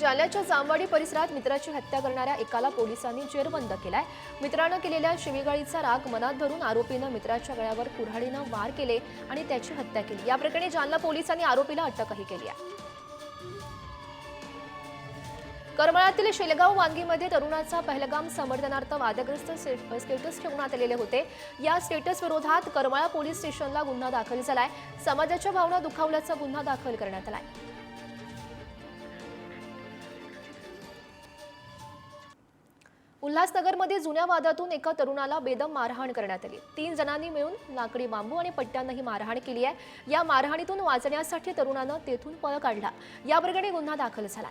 जालन्याच्या जामवाडी परिसरात मित्राची हत्या करणाऱ्या एकाला पोलिसांनी जेरबंद केलाय. मित्रानं केलेल्या शिवीगाळीचा राग मनात धरून आरोपीनं मित्राच्या गळ्यावर कुऱ्हाडीनं वार केले आणि त्याची हत्या केली. या प्रकरणी जालना पोलिसांनी आरोपीला अटकही केली आहे. करमाळ्यातील शेलगाव वांगीमध्ये तरुणाचा पहलगाम समर्थनार्थ वादग्रस्त स्टेटस ठेवण्यात आलेले होते. या स्टेटस विरोधात करमाळा पोलीस स्टेशनला गुन्हा दाखल झालाय. समाजाच्या भावना दुखावल्याचा गुन्हा दाखल करण्यात आलाय. उल्हासनगरमध्ये जुन्या वादातून एका तरुणाला बेदम मारहाण करण्यात आली. तीन जणांनी मिळून लाकडी बांबू आणि पट्ट्यांनाही मारहाण केली आहे. या मारहाणीतून वाचण्यासाठी तरुणानं तेथून पळ काढला. या प्रकरणी गुन्हा दाखल झाला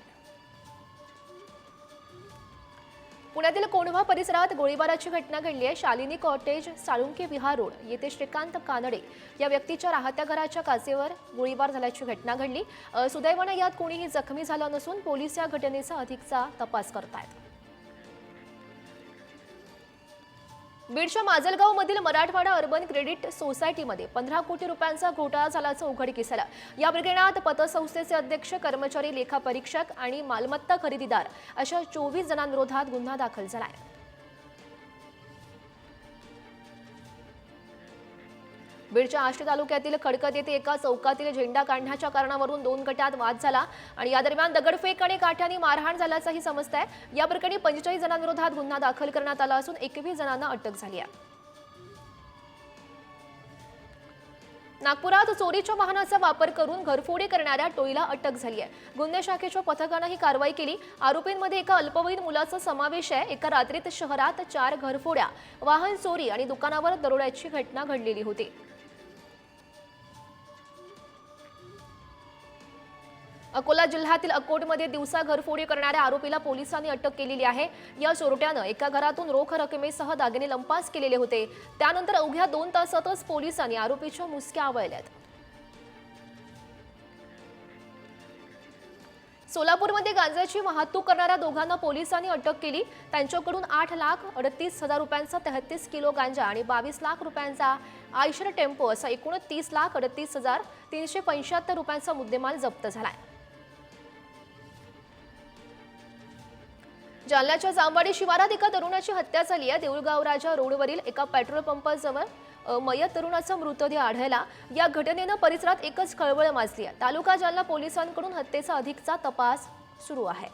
पुण्यातील कोंढवा परिसरात गोळीबाराची घटना घडली आहे. शालिनी कॉटेज साळुंके विहार रोड येथे श्रीकांत कानडे या व्यक्तीच्या राहत्या घराच्या काचेवर गोळीबार झाल्याची घटना घडली. सुदैवानं यात कोणीही जखमी झालं नसून पोलीस या घटनेचा अधिकचा तपास करतायत. बीडच्या माजलगावमधील मराठवाडा अर्बन क्रेडिट सोसायटीमध्ये पंधरा कोटी रुपयांचा घोटाळा झाल्याचं उघडकीस आलं. या प्रकरणात पतसंस्थेचे अध्यक्ष कर्मचारी लेखापरीक्षक आणि मालमत्ता खरेदीदार अशा चोवीस जणांविरोधात गुन्हा दाखल झाला आहे बीडच्या आष्टी तालुक्यातील खडकत येथे एका चौकातील झेंडा काढण्याच्या कारणावरून दोन गटात वाद झाला आणि या दरम्यान दगडफेक आणि काठ्याने मारहाण झाल्याचंही समजत आहे. या प्रकरणी पंचेचाळीस जणांविरोधात गुन्हा दाखल करण्यात आला असून एकवीस जणांना अटक झाली आहे. नागपुरात चोरीच्या वाहनाचा वापर करून घरफोडी करणाऱ्या टोळीला अटक झाली आहे. गुन्हे शाखेच्या पथकानं ही कारवाई केली. आरोपींमध्ये एका अल्पवयीन मुलाचा समावेश आहे. एका रात्रीत शहरात चार घरफोड्या वाहन चोरी आणि दुकानावर दरोड्याची घटना घडलेली होती. अकोला जिल्ह्यातील अकोटमध्ये दिवसा घरफोडी करणाऱ्या आरोपीला पोलिसांनी अटक केलेली आहे. या चोरट्यानं एका घरातून रोख रकमेसह दागिने लंपास केलेले होते. त्यानंतर अवघ्या दोन तासातच पोलिसांनी आरोपीच्या मुसक्या आवळल्यात. सोलापूरमध्ये गांजाची वाहतूक करणाऱ्या दोघांना पोलिसांनी अटक केली. त्यांच्याकडून आठ लाख अडतीस हजार रुपयांचा तेहतीस किलो गांजा आणि बावीस लाख रुपयांचा आयशर टेम्पो असा एकूण तीस लाख अडतीस हजार तीनशे पंच्याहत्तर रुपयांचा मुद्देमाल जप्त झालाय. जालन्याच्या जामवाडी शिवारात एका तरुणाची हत्या झाली आहे. देऊळगाव राजा रोडवरील एका पेट्रोल पंपाजवळ मयत तरुणाचा मृतदेह आढळला. या घटनेनं परिसरात एकच खळबळ माजली आहे. तालुका जालना पोलिसांकडून हत्येचा अधिकचा तपास सुरू आहे.